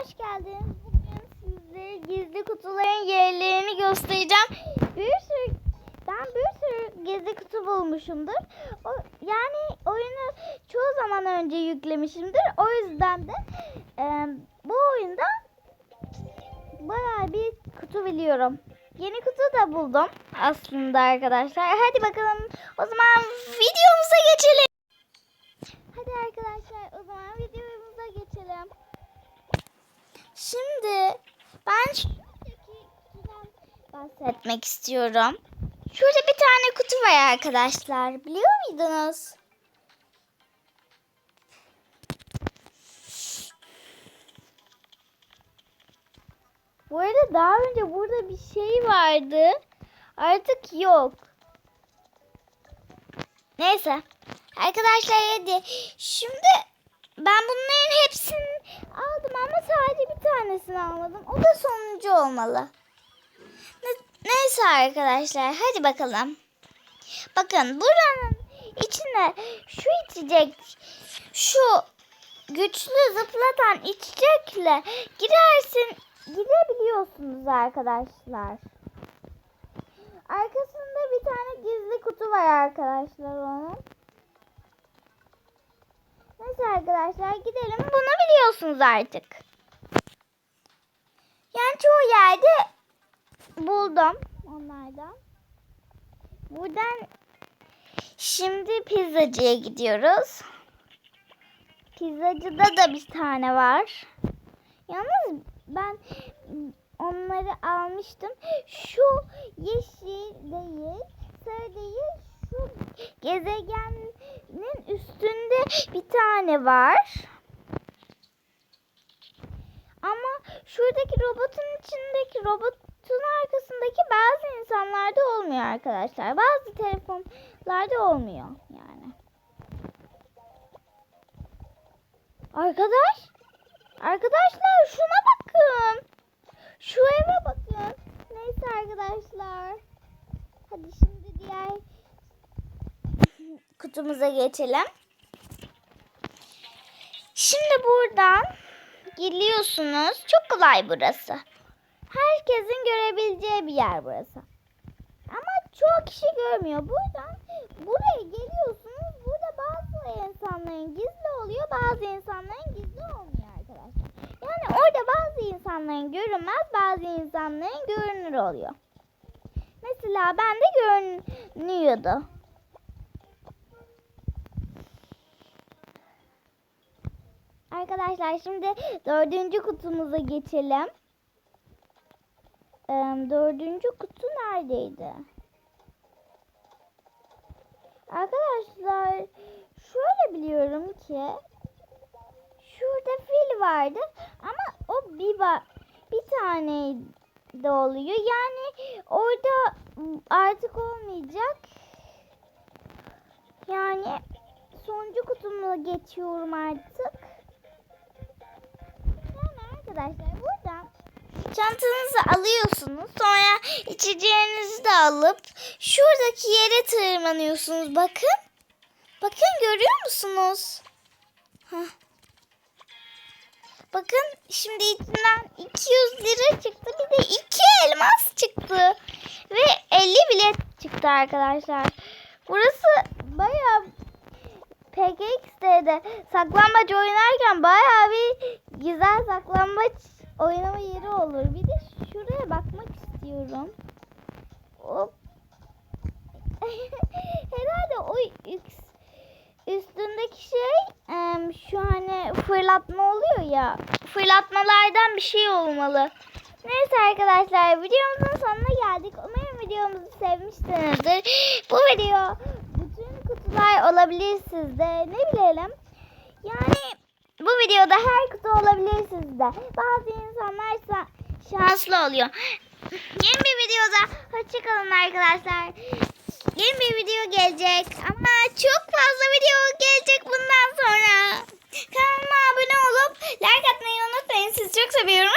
hoş geldiniz. Bugün size gizli kutuların yerlerini göstereceğim. Bir sürü ben bir sürü gizli kutu bulmuşumdur. O, yani oyunu çoğu zaman önce yüklemişimdir. O yüzden de e, bu oyunda bayağı bir kutu biliyorum. Yeni kutu da buldum aslında arkadaşlar. Hadi bakalım o zaman videomuza geçelim. Hadi arkadaşlar o zaman geçelim. Şimdi ben bahsetmek istiyorum. Şurada bir tane kutu var arkadaşlar. Biliyor muydunuz? Bu arada daha önce burada bir şey vardı. Artık yok. Neyse. Arkadaşlar hadi. Şimdi ben bunların hepsini aldım ama sadece bir tanesini almadım. O da sonuncu olmalı. Ne- neyse arkadaşlar hadi bakalım. Bakın buranın içine şu içecek şu güçlü zıplatan içecekle girersin girebiliyorsunuz arkadaşlar. Arkasında bir tane gizli kutu var arkadaşlar onun. Neyse arkadaşlar gidelim. Bunu biliyorsunuz artık. Yani çoğu yerde buldum onlardan. Buradan şimdi pizzacıya gidiyoruz. Pizzacıda da bir tane var. Yalnız ben onları almıştım. Şu yeşil değil, sarı değil, şu gezegenin üstünde bir tane var. Ama şuradaki robotun içindeki robotun arkasındaki bazı insanlarda olmuyor arkadaşlar. Bazı telefonlarda olmuyor yani. Arkadaş, arkadaşlar şuna bakın. Şu eve bakın. Neyse arkadaşlar. Hadi şimdi diğer kutumuza geçelim. Şimdi buradan geliyorsunuz. Çok kolay burası. Herkesin görebileceği bir yer burası. Ama çoğu kişi görmüyor. Buradan buraya geliyorsunuz. Burada bazı insanların gizli oluyor. Bazı insanların gizli olmuyor arkadaşlar. Yani orada bazı insanların görünmez. Bazı insanların görünür oluyor. Mesela ben de görünüyordu. Arkadaşlar şimdi dördüncü kutumuza geçelim. Ee, dördüncü kutu neredeydi? Arkadaşlar şöyle biliyorum ki şurada fil vardı ama o bir bir tane de oluyor. Yani orada artık olmayacak. Yani sonuncu kutuma geçiyorum artık. Arkadaşlar buradan çantanızı alıyorsunuz. Sonra içeceğinizi de alıp şuradaki yere tırmanıyorsunuz. Bakın. Bakın görüyor musunuz? Hah. Bakın şimdi içinden 200 lira çıktı. Bir de 2 elmas çıktı. Ve 50 bilet çıktı arkadaşlar. Burası bayağı PKX'de saklambaç oynarken bayağı bir güzel saklambaç oynama yeri olur. Bir de şuraya bakmak istiyorum. Hop. Herhalde o üst- üstündeki şey şu hani fırlatma oluyor ya. Fırlatmalardan bir şey olmalı. Neyse arkadaşlar videomuzun sonuna geldik. Umarım videomuzu sevmişsinizdir. Bu video bütün kutular olabilir sizde. Ne bilelim. Yani bu videoda her kutu olabilir sizde. Bazı insanlar sa- şanslı oluyor. Yeni bir videoda hoşçakalın arkadaşlar. Yeni bir video gelecek ama çok fazla video gelecek bundan sonra. Kanalıma abone olup like atmayı unutmayın. Sizi çok seviyorum.